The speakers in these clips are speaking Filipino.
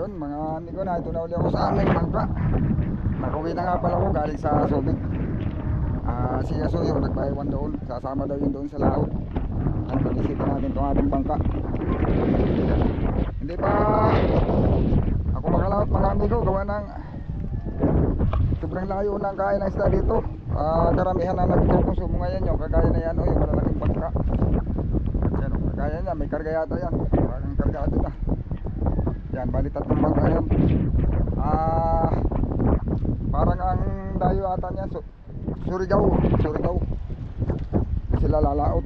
Yun mga amigo na, ito na uli ako sa aming bangka. Nakuwi na nga pala ako galing sa Subic. Ah, si Yasuyo nagpaiwan doon. Sasama daw yun doon sa laot. Ano, panisita natin itong ating bangka. Hindi pa ako makalaot mga amigo. Gawa ng sobrang layo ng kaya ng isda dito. Ah, karamihan na nagkukonsumo ngayon yung kagaya na yan o yung malalaking bangka. Yan o, kagaya niya, may karga yata yan. Parang kargado na. Yan, bali tatlong bangka yan. Ah, parang ang dayo ata niya, su Surigao, Surigao. Sila lalaot.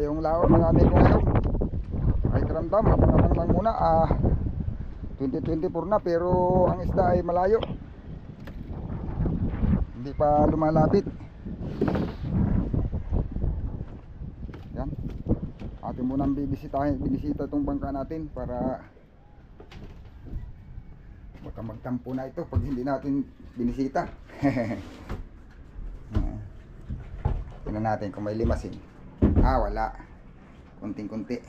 Pa tayong laot mga amigo ngayon. Ay karamdam, abang lang muna. Ah, 2024 na pero ang isda ay malayo. Hindi pa lumalapit. Yan. Atin munang bibisitahin, binisita itong bangka natin para baka magtampo na ito pag hindi natin binisita. Tingnan natin kung may limasin. Ah, wala. Kunting-kunti.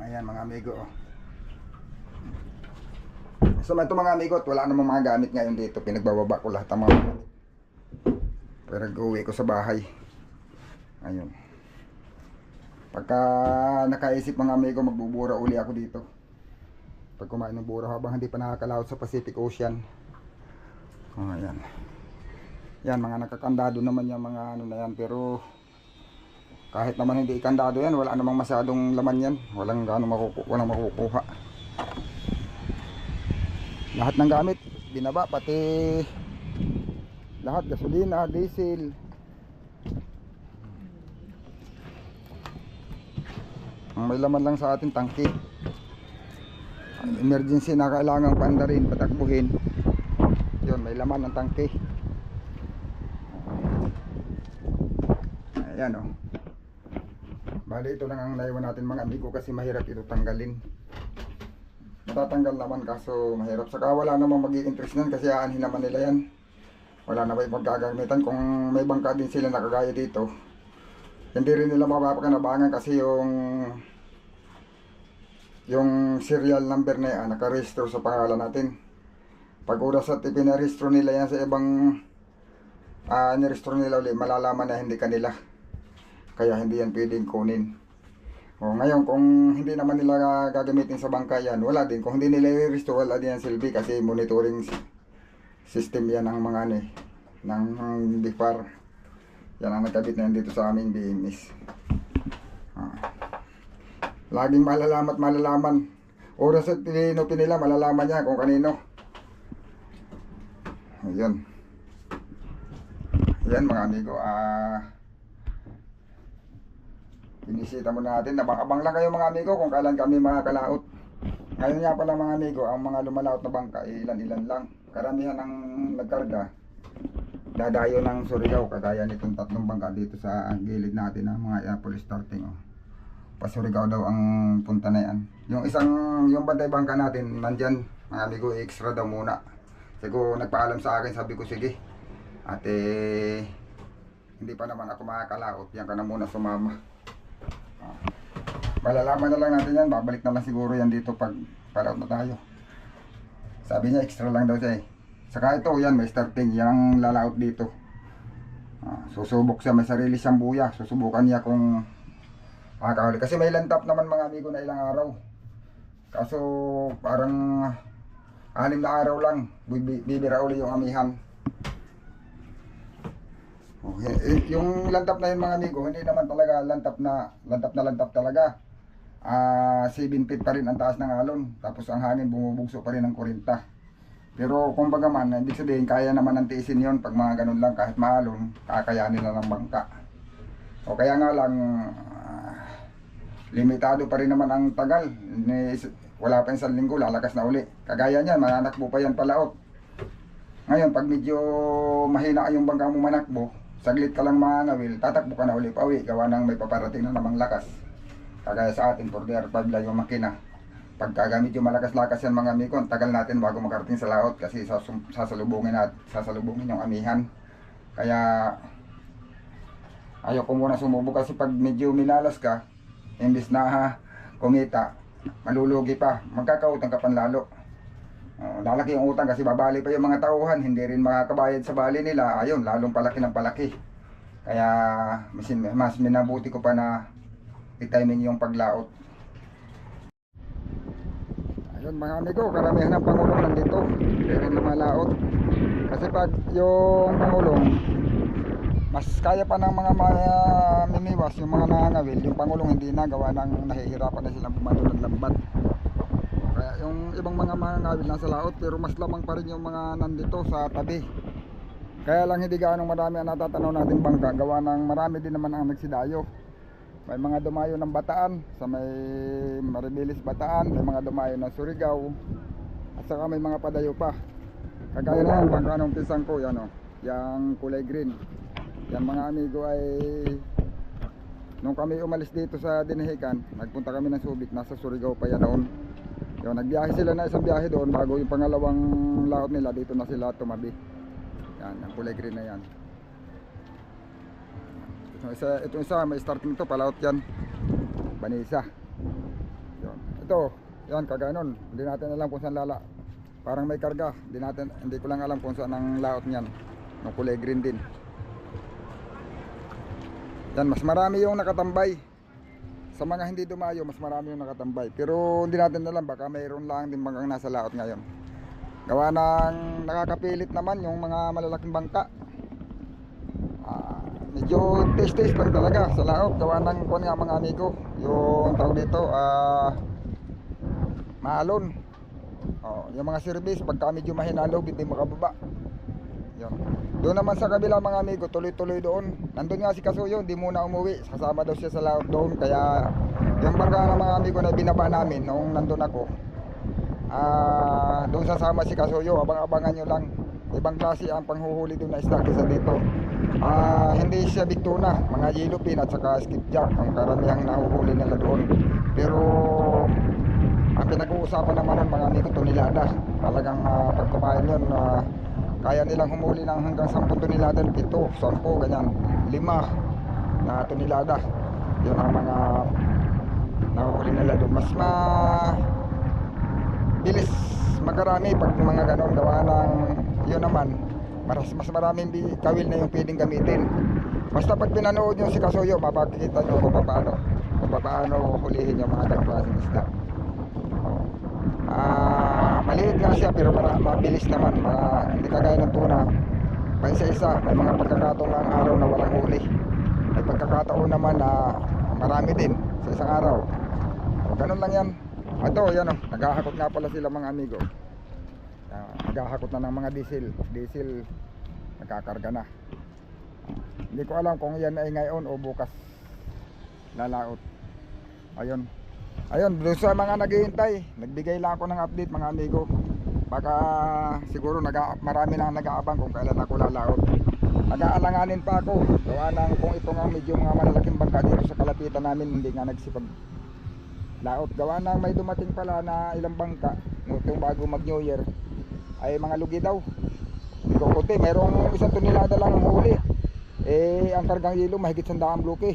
Ayan mga amigo. oh. So ito mga amigo, wala namang mga gamit ngayon dito. Pinagbababa ko lahat ng mga gamit. Pero uwi ko sa bahay. Ayun. Pagka nakaisip mga amigo, magbubura uli ako dito. Pag kumain ng bura habang hindi pa nakakalawat sa Pacific Ocean. Oh, ayan. Yan, mga nakakandado naman yung mga ano na yan. Pero kahit naman hindi ikandado yan, wala namang masyadong laman yan. Walang gaano makuku walang makukuha. Lahat ng gamit, binaba, pati lahat, gasolina, diesel. May laman lang sa ating tangke. Ang Emergency na kailangang pandarin, patakbuhin. Yun, may laman ng tangke. Ayan o. Oh. Bali ito lang ang naiwan natin mga amigo kasi mahirap ito tanggalin. Matatanggal naman kaso mahirap. Saka wala namang mag interest nan kasi aanhin naman nila yan. Wala na may magkagamitan kung may bangka din sila nakagaya dito. Hindi rin nila mapapakanabangan kasi yung yung serial number na yan nakarehistro sa pangalan natin. Pag oras at ipinarehistro nila yan sa ibang ah nirehistro nila ulit, malalaman na hindi kanila. Kaya hindi yan pwedeng kunin. O ngayon, kung hindi naman nila gagamitin sa bangka yan, wala din. Kung hindi nila i-restore, wala din yan silbi kasi monitoring system yan ng mga ano eh, ng BIFAR. Yan ang nagkabit na dito sa aming BMS. Ah. Laging malalaman at malalaman. Oras at pinupin nila, malalaman niya kung kanino. Ayan. Ayan mga amigo, ah... Binisita muna natin. Nabang-abang lang kayo mga amigo kung kailan kami makakalaot. Ngayon nga pala mga amigo, ang mga lumalaot na bangka, eh, ilan-ilan lang. Karamihan ng nagkarga, dadayo ng Surigao, kagaya nitong tatlong bangka dito sa gilid natin ng mga airport starting. Oh. Pasurigao daw ang punta na yan. Yung isang, yung bantay bangka natin, nandyan, mga amigo, extra daw muna. Siguro nagpaalam sa akin, sabi ko, sige. At eh, hindi pa naman ako makakalaot, yan ka na muna sumama. Malalaman na lang natin yan. Babalik na lang siguro yan dito pag palaut na tayo. Sabi niya extra lang daw siya eh. Saka ito yan may starting. Yan ang lalaot dito. Ah, susubok siya. May sarili siyang buya. Susubukan niya kung makakahuli. Kasi may lantap naman mga amigo na ilang araw. Kaso parang anim na araw lang. bibi- Bibira uli yung amihan. Okay. Eh, yung lantap na yun mga amigo, hindi naman talaga lantap na lantap na lantap talaga. Ah, 7 feet pa rin ang taas ng alon. Tapos ang hangin bumubugso pa rin ng 40. Pero kumbaga man, ibig sabihin kaya naman ng tiisin yon pag mga ganun lang kahit maalon, kakayanin na ng bangka. O kaya nga lang ah, limitado pa rin naman ang tagal. Wala pa isang linggo, lalakas na uli. Kagaya niyan, mananakbo pa yan palaot. Ngayon, pag medyo mahina yung bangka mo manakbo, saglit ka lang mangangawil, tatakbo ka na uli pa uwi, gawa ng may paparating na namang lakas. Kagaya sa atin, 4 5 lang yung makina. Pagkagamit yung malakas-lakas yan mga amigo, ang tagal natin bago makarating sa laot kasi sasalubungin at sasalubungin yung amihan. Kaya ayaw ko muna sumubo kasi pag medyo minalas ka, imbis na ha, kumita, malulugi pa, magkakautang ka panlalo. Lalaki yung utang kasi babali pa yung mga tauhan, hindi rin makakabayad sa bali nila, ayun, lalong palaki ng palaki. Kaya mas, mas minabuti ko pa na i-timing yung paglaot. Ayun mga amigo, karamihan ng pangulong nandito. Pero na malaot. Kasi pag yung pangulong, mas kaya pa ng mga uh, mimiwas, yung mga nangangawil, yung pangulong hindi na gawa ng nahihirapan na silang bumalo ng lambat. Yung ibang mga mangangawil nasa laot, pero mas lamang pa rin yung mga nandito sa tabi. Kaya lang hindi gaano marami ang natatanaw natin bangka, gawa ng marami din naman ang nagsidayo. May mga dumayo ng Bataan, sa may Maribelis Bataan, may mga dumayo ng Surigao, at saka may mga padayo pa. Kagaya na bangka ng pisang ko, yan o, yung kulay green. Yan mga amigo ay, nung kami umalis dito sa Dinihikan, nagpunta kami ng Subic, nasa Surigao pa yan noon. Yun, nagbiyahe sila na isang biyahe doon bago yung pangalawang laot nila, dito na sila tumabi. Yan, ang kulay green na yan. Itong isa, itong isa may starting to, palaot yan. Banisa. Yun. Ito, yan kaganon. Hindi natin alam kung saan lala. Parang may karga. Hindi natin hindi ko lang alam kung saan ang laot niyan. Ng kulay green din. Yan, mas marami yung nakatambay. Sa mga hindi dumayo, mas marami yung nakatambay. Pero hindi natin alam, baka mayroon lang din mga nasa laot ngayon. Gawa ng nakakapilit naman yung mga malalaking bangka. Ah, medyo taste-taste lang talaga sa laot. Gawa ng kuwan nga mga amigo. Yung tawag dito, ah, maalon. Oh, yung mga service, pagka medyo mahinalo, hindi makababa. Yun. Doon naman sa kabila mga amigo, tuloy-tuloy doon. Nandun nga si Kasuyo, hindi muna umuwi. Kasama daw siya sa doon. Kaya yung bangka ng mga amigo na binaba namin noong nandun ako, Ah, doon sasama si Kasuyo, abang-abangan nyo lang. Ibang klase ang panghuhuli doon na isda kaysa dito. Ah, hindi siya big tuna, mga yellowfin at saka skipjack ang karamihang nahuhuli nila doon. Pero ang pinag-uusapan naman ng mga amigo tonelada. Talagang uh, pag kumain yun, ah, kaya nilang humuli ng hanggang 10 tonelada, 7, 10, ganyan, 5 na tonelada. Yun ang mga nahuhuli nila doon. Mas ma bilis magkarami pag mga ganon gawa ng yun naman mas, mas maraming kawil na yung pwedeng gamitin basta pag pinanood nyo si Kasuyo mapakikita nyo kung paano kung paano hulihin yung mga ganong klaseng isda ah maliit nga siya pero para, mabilis naman mga, hindi kagaya ng tuna pa isa-isa may mga pagkakataon ng araw na walang huli may pagkakataon naman na marami din sa isang araw o, ganun lang yan ito, yan o. Naghahakot nga pala sila mga amigo. Uh, naghahakot na ng mga diesel. Diesel, nagkakarga na. Ah, hindi ko alam kung yan ay ngayon o bukas lalaot. Ayun. Ayun, doon sa mga naghihintay, nagbigay lang ako ng update mga amigo. Baka siguro naga, marami lang nag-aabang kung kailan ako lalaot. Nag-aalanganin pa ako. Gawa ng kung ito nga medyo mga malalaking bangka dito sa kalapitan namin, hindi nga nagsipag laot gawa na may dumating pala na ilang bangka nitong bago mag new year ay mga lugi daw kukunti merong isang tonelada lang ang huli eh ang kargang yelo mahigit sandaang bloke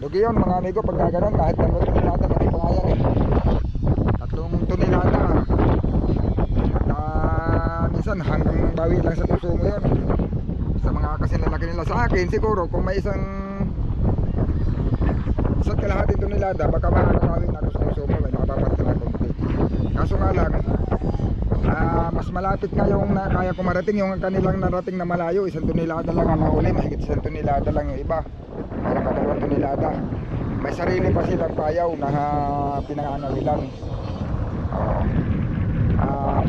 lugi yun mga amigo pag gaganon kahit tatlong tonelada hindi pa nga yan eh. Tatlong tonelada ah minsan hanggang bawi lang sa puso mo yun. Sa mga kasi lalaki nila sa akin siguro kung may isang isa't kalahati tonelada baka makakawin ako sa consumer may nakapapat ka na konti. Kaso nga lang ah, mas malapit nga yung na, kaya ko marating yung kanilang narating na malayo isang tonelada lang ang nahuli mahigit isang tonelada lang yung iba kadalawang tonelada may sarili pa silang payaw na uh, pinangangawilan Oo. Ah,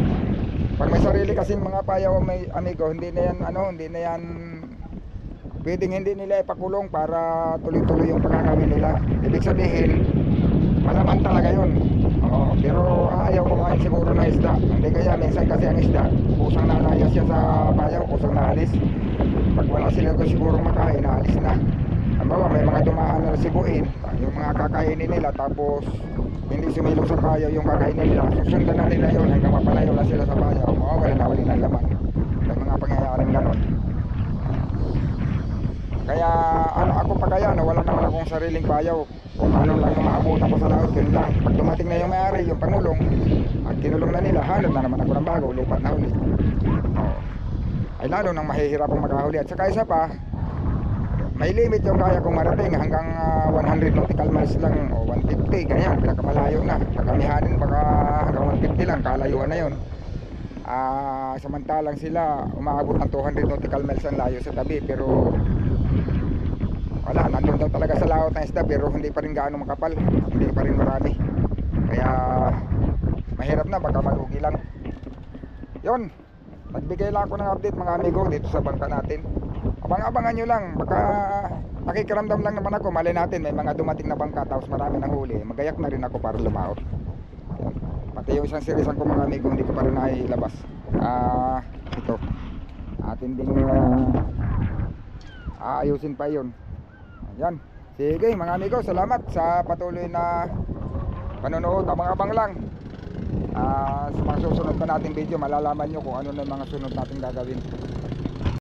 pag may sarili kasing mga payaw may amigo hindi na yan ano hindi na yan pwedeng hindi nila ipakulong para tuloy-tuloy yung pangangawin nila. Ibig sabihin, malaman talaga yun. Oo, pero ayaw kumain siguro ng isda. Hindi kaya minsan kasi ang isda, kusang nalaya siya sa bayaw, kusang naalis. Pag wala sila siguro makain, naalis na. Halimbawa, may mga dumaan na sibuin, yung mga kakainin nila, tapos hindi sumilong sa payaw yung kakainin nila. Susundan na nila yun hanggang mapalayo na sila sa payaw. Mawawala na uli ng laman. May mga pangyayaring ganon. Kaya ano ako pa kaya na wala naman akong sariling payaw. Kung ano lang yung maabutan ko sa laot, yun lang. Pag dumating na yung mayari, yung pangulong, at kinulong na nila, hanod na naman ako ng bago, lipat na uli. Oo. Ay lalo nang mahihirapang makahuli. At saka isa pa, may limit yung kaya kong marating hanggang ah, 100 nautical miles lang o 150, ganyan, pinakamalayo na. Pagkamihanin baka hanggang 150 lang, kalayuan na yun. Ah, samantalang sila umaabot ng 200 nautical miles ang layo sa tabi pero wala, nandun daw talaga sa laot ng isda pero hindi pa rin gaano makapal, hindi pa rin marami. Kaya mahirap na, baka malugi lang. Yon, nagbigay lang ako ng update mga amigo dito sa bangka natin. Abang-abangan nyo lang, baka nakikiramdam lang naman ako, mali natin, may mga dumating na bangka tapos marami nang huli. Magayak na rin ako para lumaot. Pati yung isang serisan ko mga amigo, hindi ko pa rin nailabas. Ah, ito. Atin din uh, aayusin pa yun. Yan. Sige mga amigo, salamat sa patuloy na panonood. Abang-abang lang. Ah, sa mga susunod pa nating video, malalaman nyo kung ano na mga sunod nating gagawin.